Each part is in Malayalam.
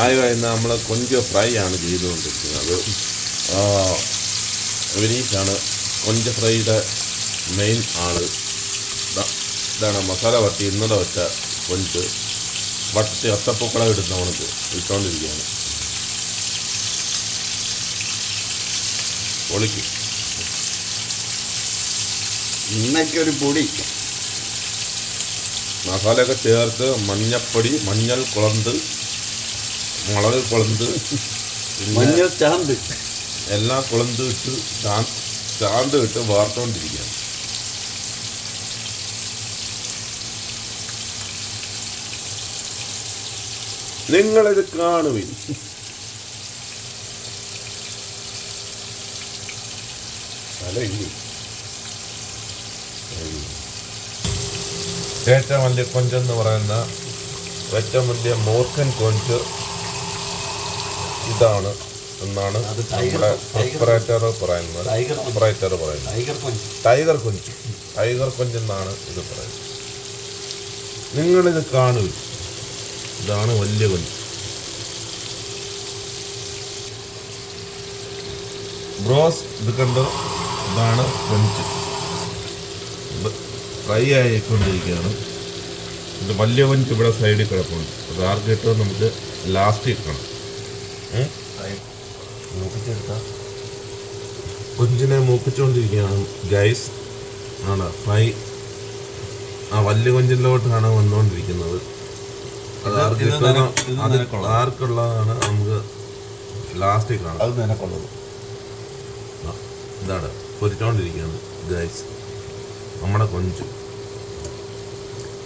ആയി വരുന്ന നമ്മൾ കൊഞ്ച് ഫ്രൈ ആണ് ചെയ്തുകൊണ്ടിരിക്കുന്നത്. വിനീഷാണ് കൊഞ്ച് ഫ്രൈയുടെ മെയിൻ ആൾ. ഇതാണ് മസാല വട്ടി ഇന്നലെ വെച്ച കൊഞ്ച്. വട്ടി ഒത്തപ്പൂക്കളം ഇടുന്ന ഉണക്ക് ഇട്ടുകൊണ്ടിരിക്കുകയാണ് പൊളിക്ക്. ഇന്നൊക്കെ പൊടി. മസാലയൊക്കെ ചേർത്ത് മഞ്ഞപ്പൊടി മഞ്ഞൾ കുളന്ത് മുളക് കൊളന്ത് മഞ്ഞൾ ചാന്ത്. എല്ലാം കൊളന്ത് ഇട്ട് ചാന്ത് ഇട്ട് വാർത്തുകൊണ്ടിരിക്കുകയാണ് നിങ്ങളിത് കാണുവിൻ. ഏറ്റവും വലിയ കൊഞ്ചെന്ന് പറയുന്ന ഏറ്റവും വലിയ മൂർഖൻ കൊഞ്ച് ഇതാണ് എന്നാണ് നമ്മുടെ പ്രൊപ്പറേറ്റർ പറയുന്നത്. ടൈഗർ കൊഞ്ച്. ഓപ്പറേറ്റർ പറയുന്നത്. ടൈഗർ കൊഞ്ച് ടൈഗർ കൊഞ്ച് എന്നാണ് ഇത് പറയുന്നത്. നിങ്ങളിത് കാണൂ ഇതാണ് വലിയ കൊഞ്ച് ബ്രോസ് ഇത് കണ്ടോ ഇതാണ് കൊഞ്ച് ഫ്രൈ ആയിക്കൊണ്ടിരിക്കുകയാണ്. ഇത് വലിയ കൊഞ്ച് ഇവിടെ സൈഡിൽ കിടപ്പുണ്ട്. അത് ആർക്ക് കിട്ടുമോ നമുക്ക് ലാസ്റ്റ് കിട്ടണം കൊഞ്ചിനെ മൂപ്പിച്ചുകൊണ്ടിരിക്കുകയാണ് ഗൈസ് ആണ് ഫ്രൈ ആ വല്യ കൊഞ്ചിലോട്ടാണ് വന്നുകൊണ്ടിരിക്കുന്നത് അത് ആർക്ക് കിട്ടുന്നോ അത് ആർക്കുള്ളതാണ് നമുക്ക് ലാസ്റ്റിൽ കാണാം. അത് നിനക്കുള്ളത്. ഇതാണ് പൊരിച്ചോണ്ടിരിക്കുകയാണ് ഗൈസ്. നമ്മുടെ കൊഞ്ച്.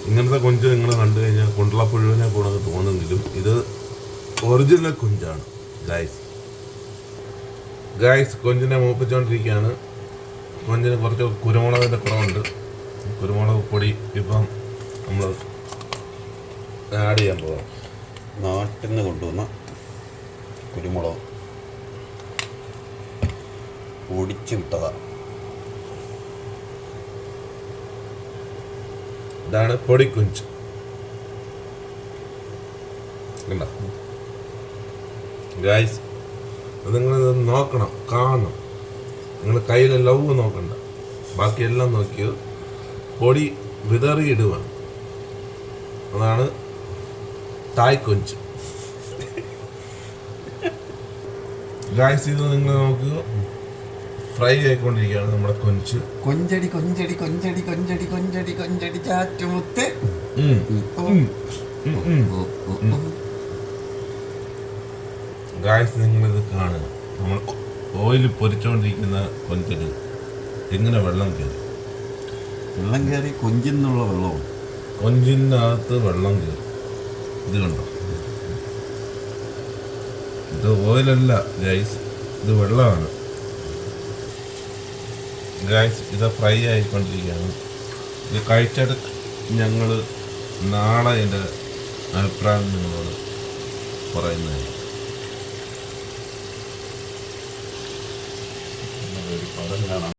ഇങ്ങനത്തെ കൊഞ്ച് നിങ്ങൾ കണ്ടു കഴിഞ്ഞാൽ കൊണ്ടുള്ള പുഴുവിനെ കൂടെ തോന്നുമെങ്കിലും ഇത് ഒറിജിനൽ കൊഞ്ചാണ്. ഗൈസ് ഗായ്സ് കൊഞ്ചിനെ മൂപ്പിച്ചുകൊണ്ടിരിക്കുകയാണ് കൊഞ്ചിന് കുറച്ച് കുരുമുളകിന്റെ കുറവുണ്ട്. കുരുമുളക് പൊടി ഇപ്പം നമ്മൾ ആഡ് ചെയ്യാൻ പോകാം നാട്ടിൽ നിന്ന് കൊണ്ടുവന്ന കുരുമുളക്. പൊടിച്ചു വിട്ടതാണ് ഇതാണ് പൊടിക്കുഞ്ച്. കണ്ടോ? ഗായ്സ് അത് നിങ്ങൾ നോക്കണം കാണണം. നിങ്ങൾ കയ്യിലെ ലവ് നോക്കണ്ട. ബാക്കിയെല്ലാം നോക്കിയത് പൊടി വിതറിയിടുവാണ് അതാണ് തായ് കൊഞ്ച്. ഗായ്സ് ഇത് നിങ്ങൾ നോക്കുക ഫ്രൈ ആയിക്കൊണ്ടിരിക്കുകയാണ് നമ്മുടെ കൊഞ്ച്. കൊഞ്ചടി കൊഞ്ചടി കൊഞ്ചടി കൊഞ്ചടി കൊഞ്ചടി കൊഞ്ചടി ചാറ്റുമുത്ത്. ഉം, ഉം, ഉം, ഉം. ഗായ്സ് നിങ്ങളിത് കാണുക. നമ്മൾ ഓയിൽ പൊരിച്ചുകൊണ്ടിരിക്കുന്ന കൊഞ്ചിന് എങ്ങനെ വെള്ളം കയറി വെള്ളം കയറി കൊഞ്ചിന്നുള്ള വെള്ളവും. കൊഞ്ചിന്റെ അകത്ത് വെള്ളം കയറി ഇത് കണ്ടോ? ഇത് ഓയിലല്ല ഗൈസ് ഇത് വെള്ളമാണ്. ഗൈസ് ഇത് ഫ്രൈ ആയിക്കൊണ്ടിരിക്കുകയാണ്. ഇത് കഴിച്ചിട്ട് ഞങ്ങൾ നാളെ എന്റെ അഭിപ്രായം നിങ്ങളോട് പറയുന്നതായിരിക്കും. പടം കാണാം